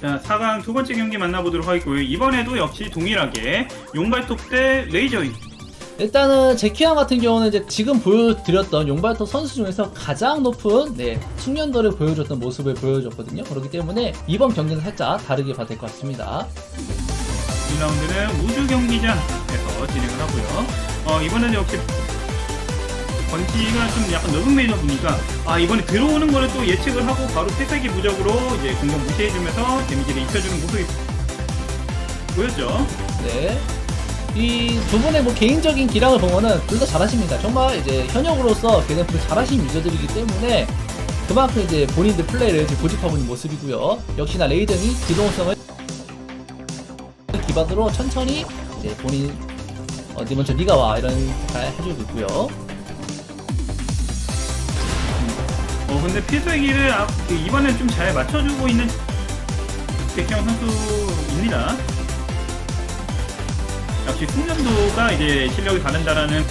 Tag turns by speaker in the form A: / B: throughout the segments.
A: 자, 4강 두 번째 경기 만나보도록 하겠고요. 이번에도 역시 동일하게 용발톱 대 레이저인.
B: 일단은 제키안 같은 경우는 이제 지금 보여드렸던 용발톱 선수 중에서 가장 높은 네, 숙련도를 보여줬던 모습을 보여줬거든요. 그렇기 때문에 이번 경기는 살짝 다르게 봐야 될 것 같습니다.
A: 1라운드는 우주 경기장에서 진행을 하고요. 어, 이번에는 역시 번지가 좀 약간 너은 메이저 보니까 아 이번에 들어오는 거를 또 예측을 하고 바로 필살기 무적으로 이제 공격 무시해주면서 데미지를 입혀주는 모습이 보였죠.
B: 네. 이 두 분의 뭐 개인적인 기량을 보면은 둘 다 잘하십니다. 정말 이제 현역으로서 개념프를 잘하신 유저들이기 때문에 그만큼 이제 본인들 플레이를 지금 고집하고 있는 모습이고요. 역시나 레이든이 기동성을 기반으로 천천히 이제 본인 어디 먼저 네가 와 이런 잘 해주고 있고요.
A: 어 근데 필살기를 이번엔 좀잘 맞춰주고 있는 백형 선수입니다. 역시 숙련도가 이제 실력이 다른다라는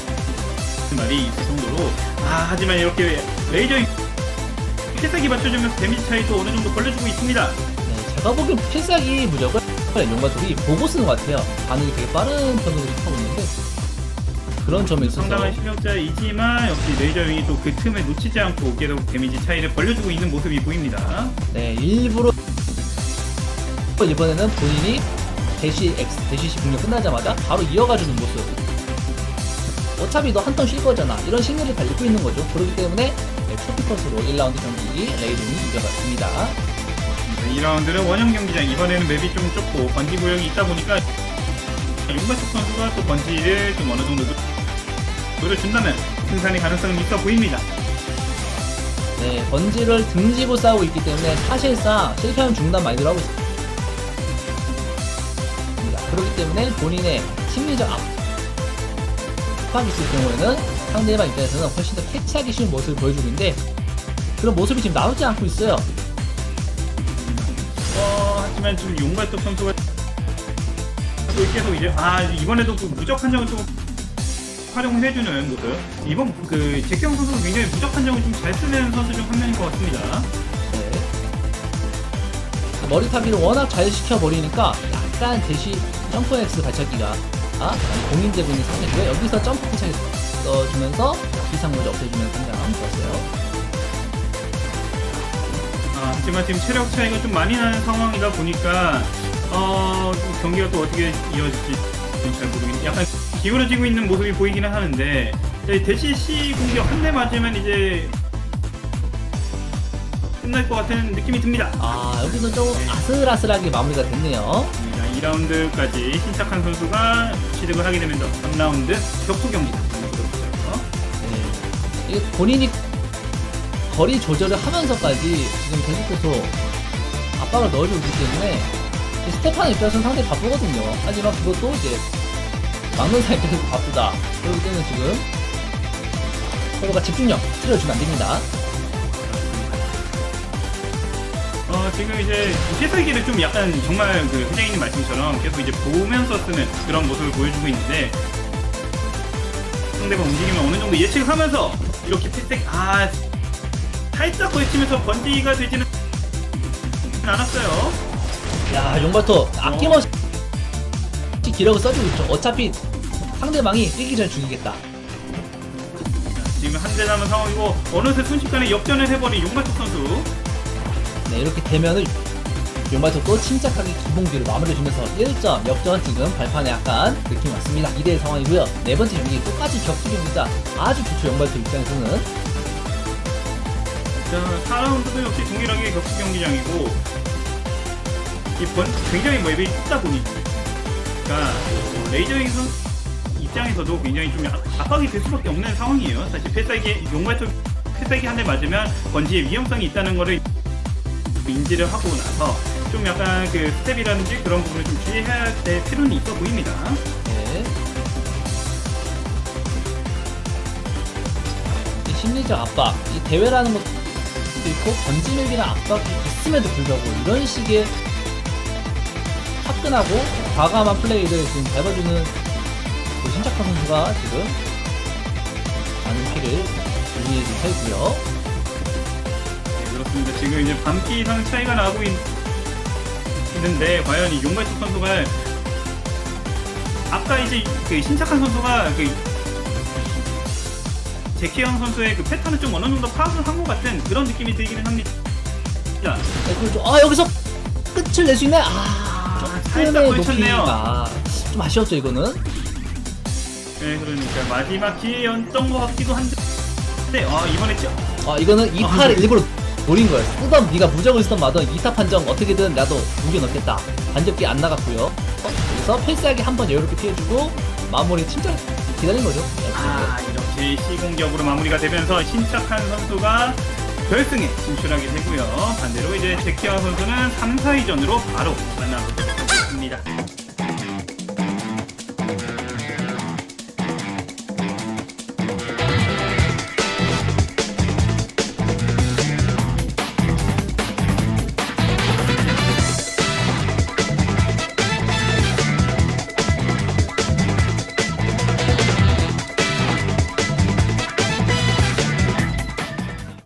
A: 말이 있을 정도로 아 하지만 이렇게 레이저 필살기 맞춰주면서 데미지 차이도 어느 정도 벌려주고 있습니다.
B: 네, 제가 보기엔 필살기 무적을 용가족이 보고 쓰는 것 같아요. 반응이 되게 빠른 편으로 하고 있는데 그런 점에 있어서
A: 상당한 실력자이지만 역시 레이저 윙이 또 그 틈에 놓치지 않고 계속 데미지 차이를 벌려주고 있는 모습이 보입니다.
B: 네, 일부러 이번에는 본인이 대시 X, 대시 C 공격 끝나자마자 바로 이어가주는 모습. 어차피 너 한 턴 쉴 거잖아. 이런 심리를 달리고 있는 거죠. 그렇기 때문에 네, 초피컷으로 1라운드 경기 레이든이 이겨갔습니다.
A: 2라운드는 원형 경기장 이번에는 맵이 좀 좁고 번지 구역이 있다 보니까 윤발석 선수가 또 번지를 좀 어느 정도 노려준다면 승산의 가능성은 있어 보입니다.
B: 네, 번지를 등지고 싸우고 있기 때문에 사실상 실패하면 중단 많이 들어가고 있습니다. 그렇기 때문에 본인의 심리적 압박이 있을 경우에는 상대방 입장에서는 훨씬 더 캐치하기 쉬운 모습을 보여주고 있는데 그런 모습이 지금 나오지 않고 있어요.
A: 어, 하지만 지금 용발석 선수가 또 계속 이제 아 이번에도 그 무적 한정을 좀 활용을 해주는 모습. 이번 그 제경 선수가 굉장히 무적 한정을 좀 잘 쓰는 선수 중 한 명인 것 같습니다.
B: 네. 머리 타기를 워낙 잘 시켜버리니까 약간 대시 점프 X 발차기가 아, 공인되고 있는 상태고요. 여기서 점프 발차기 써주면서 비상모자 없애주면 상당히 좋았어요.
A: 아, 하지만 지금 체력 차이가 좀 많이 나는 상황이다 보니까 어, 좀 경기가 또 어떻게 이어질지 좀잘 모르겠는데 약간 기울어지고 있는 모습이 보이기는 하는데 네, 대시 C 공격 한 대 맞으면 이제 끝날 것 같은 느낌이 듭니다.
B: 아, 여기서 좀 아슬아슬하게 마무리가 됐네요.
A: 자, 2라운드까지 신착한 선수가 취득을 하게 되면서 3라운드 격투 경기.
B: 네. 이게 본인이 거리 조절을 하면서까지 지금 계속해서 압박을 넣어주고 있기 때문에 이 스테판 입장에서는 상당히 바쁘거든요. 하지만 그것도 이제 막는 사람 입장에서 바쁘다. 그렇기 때문에 지금 서로가 집중력 틀어주면 안 됩니다.
A: 어, 지금 이제 필살기를 좀 약간 정말 그 회장님 말씀처럼 계속 이제 보면서 쓰는 그런 모습을 보여주고 있는데 상대가 움직이면 어느 정도 예측을 하면서 이렇게 필살 아 살짝 걸치면서 번지가 되지는 않았어요.
B: 야, 용바토 아낌없이 기력을 써주고 있죠. 어차피 상대방이 뛰기 전에 죽이겠다.
A: 지금 한 대 남은 상황이고 어느새 순식간에 역전을 해버린 용마tuk 선수.
B: 네, 이렇게 되면은 요마토도 침착하게 기봉기를 마무리해주면서 1점 역전 지금 발판에 약간 느낌이 왔습니다. 2대1 상황이고요. 네 번째 경기 끝까지 격투 경기다. 아주 좋죠, 용마토 입장에서는.
A: 자, 4라운드도 역시 동일하게 격투 경기장이고 이 번, 굉장히 맵이 좁다 보니까 어, 레이저인 선 입장에서도 굉장히 좀 압- 압박이 될 수밖에 없는 상황이에요. 사실 필살기 용발톱 필살기 한 대 맞으면 번지의 위험성이 있다는 거를 인지를 하고 나서 좀 약간 그 스텝이라든지 그런 부분을 좀 주의해야 될 필요는 있어 보입니다.
B: 네. 이 심리적 압박, 이 대회라는 것도 있고 번지맵이나 압박이 있음에도 불구하고 이런 식의 화끈하고 과감한 플레이를 지금 밟아주는 그 신착한 선수가 지금 많은 피를 의미해주고 있고요.
A: 네, 그렇습니다. 지금 이제 반피 이상 차이가 나고 있, 있는데 과연 이 용발톱 선수가 아까 이제 그 신착한 선수가 그 제키형 선수의 그 패턴을 좀 어느 정도 파악을 한 것 같은 그런 느낌이 들기는 합니다.
B: 네, 그렇죠. 아 여기서 끝을 낼 수 있네. 아,
A: 살짝 걸쳤네요.
B: 좀 아쉬웠죠 이거는.
A: 네, 그러니까 마지막 기회였던 것 같기도 한데, 아 이번에
B: 죠아 이거는 2타를 일부러 노린 거예요. 쓰던 네가 무적을 쓰던 마던 2타 판정 어떻게든 나도 무기 넣겠다. 반격기 안 나갔고요. 어, 그래서 필살기 한번 여유롭게 피해주고 마무리 침착 기다린 거죠. 네,
A: 아 이렇게 시공격으로 마무리가 되면서 신착한 선수가 결승에 진출하게 되고요. 반대로 이제 제키아 선수는 3, 4위전으로 바로 만나보도록 하겠습니다.